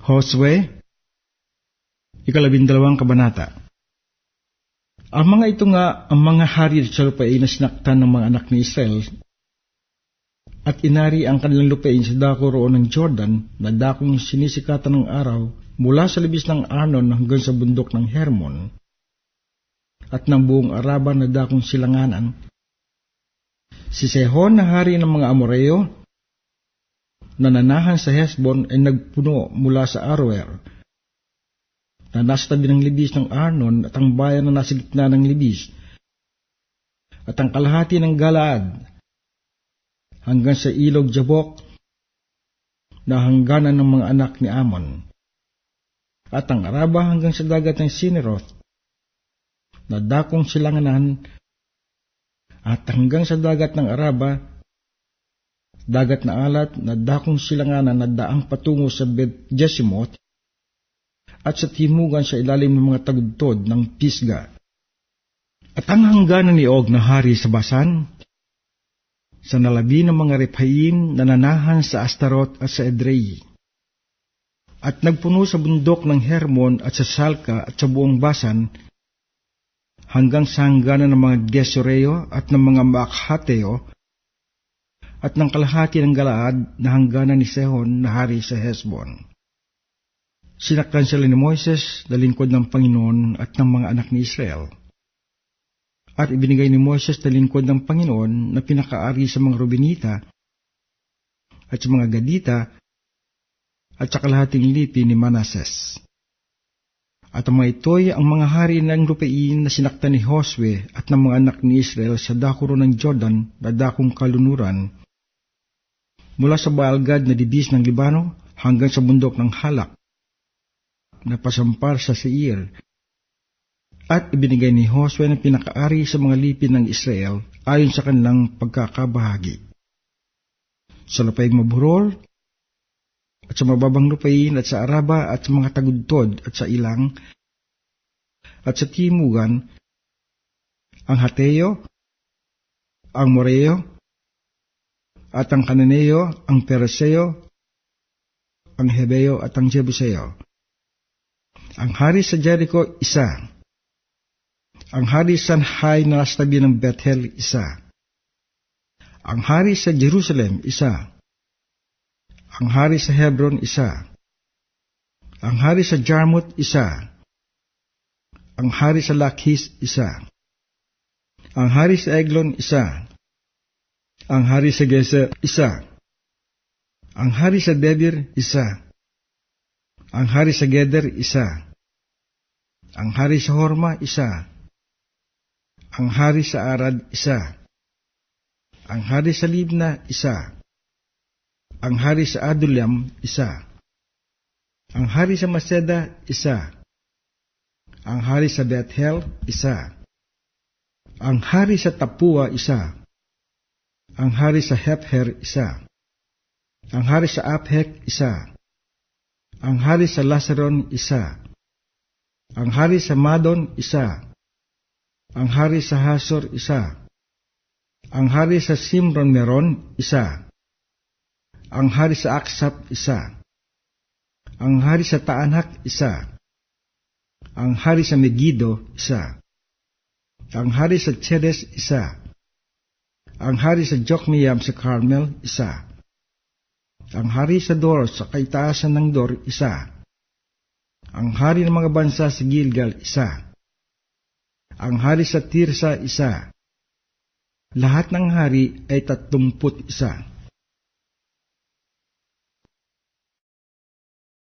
Josue, ikalabindalawang kabanata. Ang mga ito nga, ang mga hari sa lupain na sinaktan ng mga anak ni Israel, at inari ang kanilang lupain sa dako roon ng Jordan, na dakong sinisikatan ng araw, mula sa libis ng Arnon hanggang sa bundok ng Hermon, at ng buong Araba na dakong silanganan. Si Sehon na hari ng mga Amoreo, nananahan sa Hesbon ay nagpuno mula sa Aroer, na nasa tabi ng libis ng Arnon at ang bayan na nasa gitna ng libis, at ang kalahati ng Galaad, hanggang sa ilog Jabok, na hangganan ng mga anak ni Amon, at ang Araba hanggang sa dagat ng Sineroth, na dakong silanganan, at hanggang sa dagat ng Araba, dagat na alat na dakong silanganan na daang patungo sa Bet Jesimoth, at sa timugan sa ilalim ng mga tagudtod ng Pisga. At ang hangganan ni Og na hari sa Basan, sa nalabi ng mga Rephaim na nanahan sa Astarot at sa Edrei. At nagpuno sa bundok ng Hermon at sa Salka at sa buong Basan, hanggang sa hangganan ng mga Gesureo at ng mga Maakhateo, at ng kalahati ng Galaad na hangganan ni Sehon na hari sa Hesbon. Sinaktan sila ni Moises na lingkod ng Panginoon at ng mga anak ni Israel. At ibinigay ni Moises na lingkod ng Panginoon na pinakaari sa mga Rubenita at sa mga Gadita at sa kalahating lipi ni Manases. At ang mga ito'y ang mga hari ng lupain na sinaktan ni Josue at ng mga anak ni Israel sa dakuro ng Jordan na dakong kalunuran mula sa Baalgad na dibis ng Libano hanggang sa bundok ng Halak na pasampar sa Seir. At ibinigay ni Josue ng pinakaari sa mga lipin ng Israel ayon sa kanilang pagkakabahagi. Sa lupaing maburol, at sa mababang lupain at sa Araba at sa mga tagudtod at sa ilang, at sa timugan, ang Hateo, ang Moreo, at ang Kananeo, ang Pereseo, ang Hebeo at ang Jebuseo. Ang hari sa Jericho, isa. Ang hari sa Hai na nasa tabi ng Bethel, isa. Ang hari sa Jerusalem, isa. Ang hari sa Hebron, isa. Ang hari sa Jarmut, isa. Ang hari sa Lakhis, isa. Ang hari sa Eglon, isa. Ang hari sa Geser, isa. Ang hari sa Debir, isa. Ang hari sa Geder, isa. Ang hari sa Horma, isa. Ang hari sa Arad, isa. Ang hari sa Libna, isa. Ang hari sa Adulam, isa. Ang hari sa Maseda, isa. Ang hari sa Bethel, isa. Ang hari sa Tapua, isa. Ang hari sa Hepher, isa. Ang hari sa Aphek, isa. Ang hari sa Lazaron, isa. Ang hari sa Madon, isa. Ang hari sa Hasor, isa. Ang hari sa Simron Meron, isa. Ang hari sa Aksap, isa. Ang hari sa Taanak, isa. Ang hari sa Megido, isa. Ang hari sa Chedes, isa. Ang hari sa Jokmeam sa Carmel, isa. Ang hari sa Dor sa kaitaasan ng Dor, isa. Ang hari ng mga bansa sa Gilgal, isa. Ang hari sa Tirsa, isa. Lahat ng hari ay tatlumput isa.